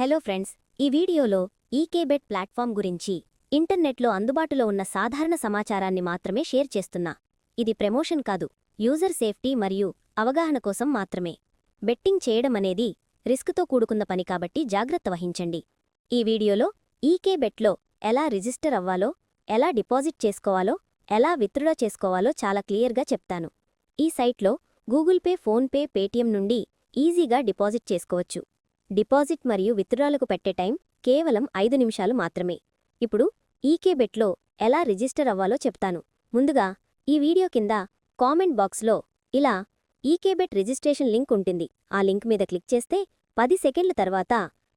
Hello friends ఈ వీడియోలో ఈకేబెట్ platform గురించి ఇంటర్నెట్లో అందుబాటులో ఉన్న సాధారణ సమాచారాన్ని మాత్రమే షేర్ చేస్తున్నా. ఇది ప్రమోషన్ కాదు యూజర్ సేఫ్టీ మరియు అవగాహన కోసం మాత్రమే. బెట్టింగ్ చేయడం అనేది రిస్క్తో కూడుకున్న పని కాబట్టి జాగ్రత్త వహించండి. ఈ వీడియోలో ఈకేబెట్లో ఎలా రిజిస్టర్ అవ్వాలో ఎలా డిపాజిట్ చేసుకోవాలో ఎలా విత్డ్రా చేసుకోవాలో చాలా క్లియర్గా చెప్తాను. ఈ సైట్లో గూగుల్ పే ఫోన్పే పేటీఎం నుండి ఈజీగా డిపాజిట్ చేసుకోవచ్చు. డిపాజిట్ మరియు విత్డ్రాలకు పెట్టే టైం కేవలం ఐదు నిమిషాలు మాత్రమే. ఇప్పుడు ఈకేబెట్లో ఎలా రిజిస్టర్ అవ్వాలో చెప్తాను. ముందుగా ఈ వీడియో కింద కామెంట్ బాక్స్లో ఇలా ఈకేబెట్ రిజిస్ట్రేషన్ లింక్ ఉంటుంది. ఆ లింక్ మీద క్లిక్ చేస్తే పది సెకండ్ల తర్వాత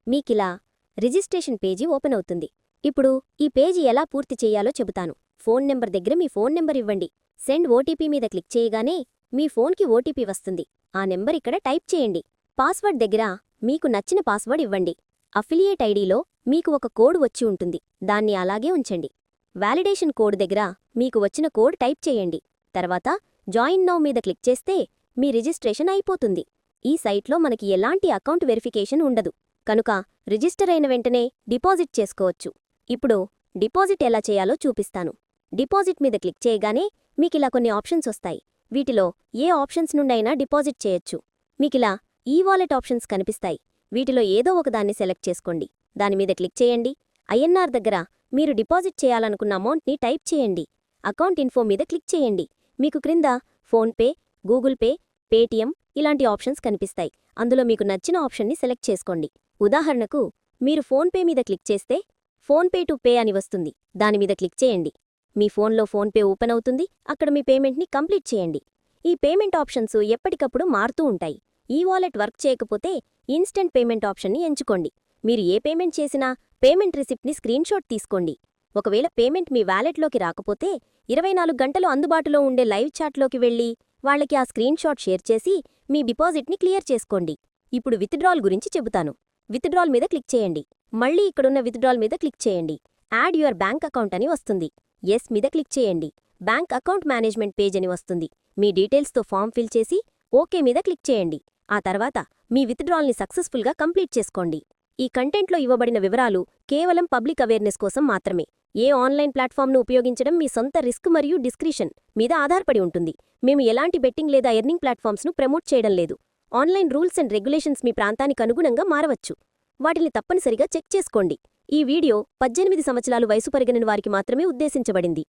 మీకిలా రిజిస్ట్రేషన్ పేజీ ఓపెన్ అవుతుంది. ఇప్పుడు ఈ పేజీ ఎలా పూర్తి చేయాలో చెబుతాను. ఫోన్ నెంబర్ దగ్గర మీ ఫోన్ నెంబర్ ఇవ్వండి. సెండ్ ఓటీపీ మీద క్లిక్ చేయగానే మీ ఫోన్కి ఓటీపీ వస్తుంది. ఆ నెంబర్ ఇక్కడ టైప్ చేయండి. పాస్వర్డ్ దగ్గర మీకు నచ్చిన పాస్వర్డ్ ఇవ్వండి. అఫిలియేట్ ఐడిలో మీకు ఒక కోడ్ వచ్చి ఉంటుంది. దాన్ని అలాగే ఉంచండి. వాలిడేషన్ కోడ్ దగ్గర మీకు వచ్చిన కోడ్ టైప్ చేయండి. తర్వాత జాయిన్ నౌ మీద క్లిక్ చేస్తే మీ రిజిస్ట్రేషన్ అయిపోతుంది. ఈ సైట్లో మనకి ఎలాంటి అకౌంట్ వెరిఫికేషన్ ఉండదు. కనుక రిజిస్టర్ అయిన వెంటనే డిపాజిట్ చేసుకోవచ్చు. ఇప్పుడు డిపాజిట్ ఎలా చేయాలో చూపిస్తాను. డిపాజిట్ మీద క్లిక్ చేయగానే మీకిలా కొన్ని ఆప్షన్స్ వస్తాయి. వీటిలో ఏ ఆప్షన్స్ నుండైనా డిపాజిట్ చేయొచ్చు. మీకిలా ఈ వాలెట్ ఆప్షన్స్ కనిపిస్తాయి. వీటిలో ఏదో ఒకదాన్ని సెలెక్ట్ చేసుకోండి. దానిమీద క్లిక్ చేయండి. ఐఎన్ఆర్ దగ్గర మీరు డిపాజిట్ చేయాలనుకున్న అమౌంట్ని టైప్ చేయండి. అకౌంట్ ఇన్ఫో మీద క్లిక్ చేయండి. మీకు క్రింద ఫోన్పే గూగుల్ పే పేటీఎం ఇలాంటి ఆప్షన్స్ కనిపిస్తాయి. అందులో మీకు నచ్చిన ఆప్షన్ని సెలెక్ట్ చేసుకోండి. ఉదాహరణకు మీరు ఫోన్పే మీద క్లిక్ చేస్తే ఫోన్పే టు పే అని వస్తుంది. దానిమీద క్లిక్ చేయండి. మీ ఫోన్లో ఫోన్పే ఓపెన్ అవుతుంది. అక్కడ మీ పేమెంట్ని కంప్లీట్ చేయండి. ఈ పేమెంట్ ఆప్షన్స్ ఎప్పటికప్పుడు మారుతూ ఉంటాయి. ఈ వాలెట్ వర్క్ చేయకపోతే ఇన్స్టెంట్ పేమెంట్ ఆప్షన్ని ఎంచుకోండి. మీరు ఏ పేమెంట్ చేసినా పేమెంట్ రిసిప్ట్ని స్క్రీన్షాట్ తీసుకోండి. ఒకవేళ పేమెంట్ మీ వ్యాలెట్లోకి రాకపోతే ఇరవై నాలుగు గంటలు అందుబాటులో ఉండే లైవ్ చాట్లోకి వెళ్ళి వాళ్ళకి ఆ స్క్రీన్షాట్ షేర్ చేసి మీ డిపాజిట్ని క్లియర్ చేసుకోండి. ఇప్పుడు విత్డ్రాల్ గురించి చెబుతాను. విత్డ్రాల్ మీద క్లిక్ చేయండి. మళ్ళీ ఇక్కడున్న విత్డ్రాల్ మీద క్లిక్ చేయండి. యాడ్ యువర్ బ్యాంక్ అకౌంట్ అని వస్తుంది. ఎస్ మీద క్లిక్ చేయండి. బ్యాంక్ అకౌంట్ మేనేజ్మెంట్ పేజ్ అని వస్తుంది. మీ డీటెయిల్స్తో ఫామ్ ఫిల్ చేసి ఓకే మీద క్లిక్ చేయండి. ఆ తర్వాత మీ విత్డ్రాల్ని సక్సెస్ఫుల్గా కంప్లీట్ చేసుకోండి. ఈ కంటెంట్లో ఇవ్వబడిన వివరాలు కేవలం పబ్లిక్ అవేర్నెస్ కోసం మాత్రమే. ఏ ఆన్లైన్ ప్లాట్ఫామ్ను ఉపయోగించడం మీ సొంత రిస్క్ మరియు డిస్క్రిషన్ మీద ఆధారపడి ఉంటుంది. మేము ఎలాంటి బెట్టింగ్ లేదా ఎర్నింగ్ ప్లాట్ఫామ్స్ను ప్రమోట్ చేయడం లేదు. ఆన్లైన్ రూల్స్ అండ్ రెగ్యులేషన్స్ మీ ప్రాంతానికి అనుగుణంగా మారవచ్చు. వాటిని తప్పనిసరిగా చెక్ చేసుకోండి. ఈ వీడియో పద్దెనిమిది సంవత్సరాలు వయసు పరిగణిన వారికి మాత్రమే ఉద్దేశించబడింది.